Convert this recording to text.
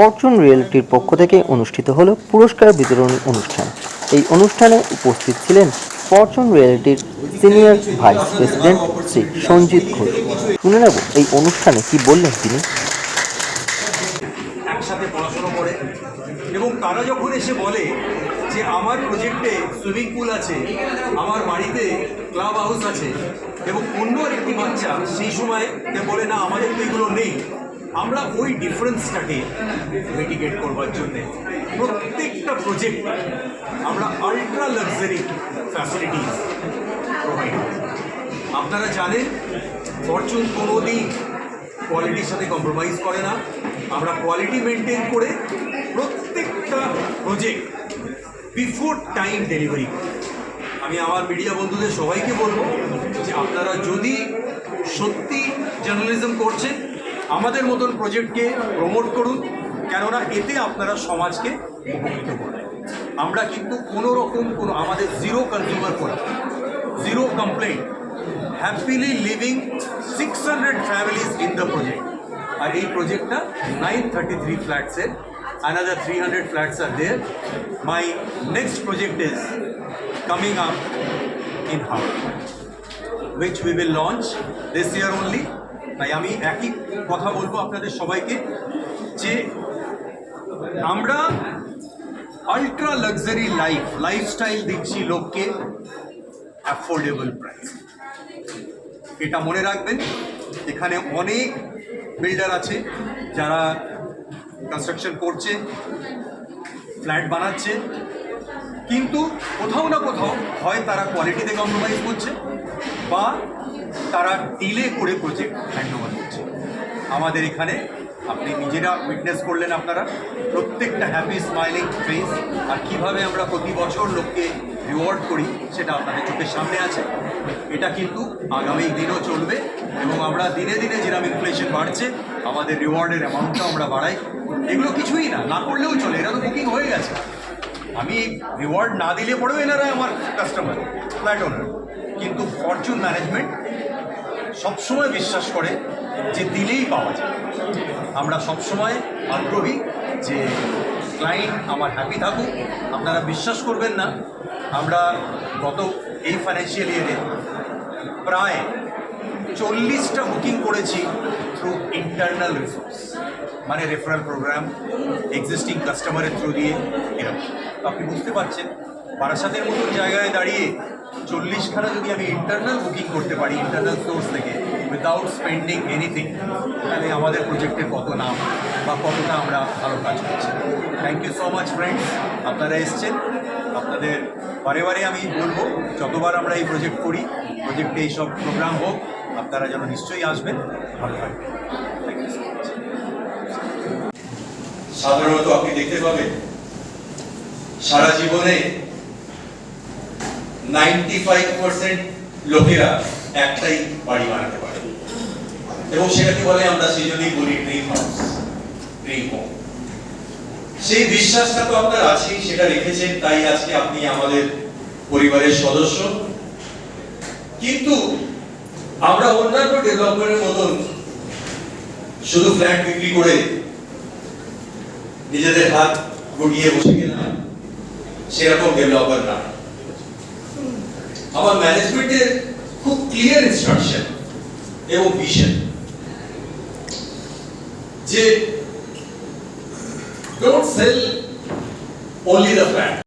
Fortune রিয়েলিটির পক্ষ থেকে অনুষ্ঠিত হলো পুরস্কার বিতরণী অনুষ্ঠান। এই অনুষ্ঠানে উপস্থিত ছিলেন Fortune রিয়েলিটির senior vice president Shri Sanjit Ghosh. শুনে নেব এই অনুষ্ঠানে কি বললেন তিনি। একসাথে পড়াশোনা করে এবং তারা যখন এসে বলে যে আমার প্রজেক্টে সুইমিং পুল আছে, আমার বাড়িতে ক্লাব হাউস আছে এবং অন্য আরেকটি বাচ্চা সেই সময় বলে, না, আমাদের তো এগুলো নেই। আমরা ওই ডিফারেন্সটাকে মিটিগেট করবার জন্যে প্রত্যেকটা প্রজেক্ট আমরা আলট্রা লাক্সারি ফ্যাসিলিটিস প্রোভাইড করি। আপনারা জানেন ফরচুন কোনোদিন কোয়ালিটির সাথে কম্প্রোমাইজ করে না। আমরা কোয়ালিটি মেনটেন করে প্রত্যেকটা প্রজেক্ট বিফোর টাইম ডেলিভারি আমি আমার মিডিয়া বন্ধুদের সবাইকে বলব যে আপনারা যদি সত্যি জার্নালিজম করছেন আমাদের মতন প্রজেক্টকে প্রমোট করুন কেননা এতে আপনারা সমাজকে উপকৃত করবেন আমরা কিন্তু কোনো রকম কোনো আমাদের জিরো কনজিউমার করে zero complaint happily living six hundred families in the project আর এই প্রজেক্টটা নাইন থার্টি থ্রি ফ্ল্যাটসের another 300 flats are there. My next project is coming up in Howrah, which we will launch this year only. তাই আমি একই কথা বলব আপনাদের সবাইকে, যে আমরা আলট্রা লাক্সারি লাইফ লাইফস্টাইল দিচ্ছি লোককে অ্যাফোর্ডেবল প্রাইস এটা মনে রাখবেন, এখানে অনেক বিল্ডার আছে যারা কনস্ট্রাকশন করছে ফ্ল্যাট বানাচ্ছে, কিন্তু কোথাও না কোথাও হয় তারা কোয়ালিটিতে কম্প্রোমাইজ করছে বা তারা ডিলে করে প্রজেক্ট হ্যান্ড ওভার করছে আমাদের এখানে আপনি নিজেরা উইটনেস করলেন আপনারা, প্রত্যেকটা হ্যাপি স্মাইলিং ফেস আর কীভাবে আমরা প্রতি বছর লোককে রিওয়ার্ড করি সেটা আপনাদের চোখের সামনে আছে। এটা কিন্তু আগামী দিনও চলবে এবং আমরা দিনে দিনে যেরকম ইনফ্লেশন বাড়ছে, আমাদের রিওয়ার্ডের অ্যামাউন্টটাও আমরা বাড়াই। এগুলো কিছুই না না করলেও চলে, এরা তো বুকিং হয়ে গেছে। আমি রিওয়ার্ড না দিলে পরেও এনারা আমার কাস্টমার ফ্ল্যাট ওনার কিন্তু ফরচুন ম্যানেজমেন্ট সবসময় বিশ্বাস করে যে দিলেই পাওয়া যায়। আমরা সবসময় আগ্রহী যে ক্লায়েন্ট আমার হ্যাপি থাকুক, আপনারা বিশ্বাস করবেন না, আমরা গত এই ফাইন্যান্সিয়াল ইয়ারে প্রায় চল্লিশটা বুকিং করেছি থ্রু ইন্টারনাল রিসোর্স মানে রেফারেল প্রোগ্রাম এক্সিস্টিং কাস্টমারের থ্রু দিয়ে এরকম। আপনি বুঝতে পারছেন, বারাসাতের মতন জায়গায় দাঁড়িয়ে চল্লিশখানা যদি আমি ইন্টারনাল বুকিং করতে পারি ইন্টারনাল সোর্স থেকে উইদাউট স্পেন্ডিং এনিথিং তাহলে আমাদের প্রজেক্টের কত নাম বা কতটা আমরা ভালো কাজ করছি। Thank you so much friends আপনারা এসছেন। আপনাদের বারে বারে আমি বলব, যতবার আমরা এই প্রজেক্ট করি প্রজেক্টে এইসব প্রোগ্রাম হোক, আপনারা যেন নিশ্চয়ই আসবেন। ভালো থাকবেন। সাধারণত আপনি দেখতে পাবেন, সারা জীবনে নাইনটি ফাইভ পার্সেন্ট লোকেরা একটাই বাড়ি বানাতে পারে। এবং সেটাকে বলে? আমরা সেজন্যই বলি ড্রিম হাউস ড্রিম হোম সেই বিশ্বাসটা তো আপনার আছেই, সেটা রেখেছেন, তাই আজকে আপনি আমাদের পরিবারের সদস্য। কিন্তু আমরা অন্যান্য ডেভেলপমেন্টের মতন শুধু ফ্ল্যাট বিক্রি করে নিজেদের হাত গুটিয়ে বসে গেলাম, সেরকম ডেভেলপার না। আমার ম্যানেজমেন্টের খুব ক্লিয়ার ইনস্ট্রাকশন এবং ভিশন যে don't sell only the flat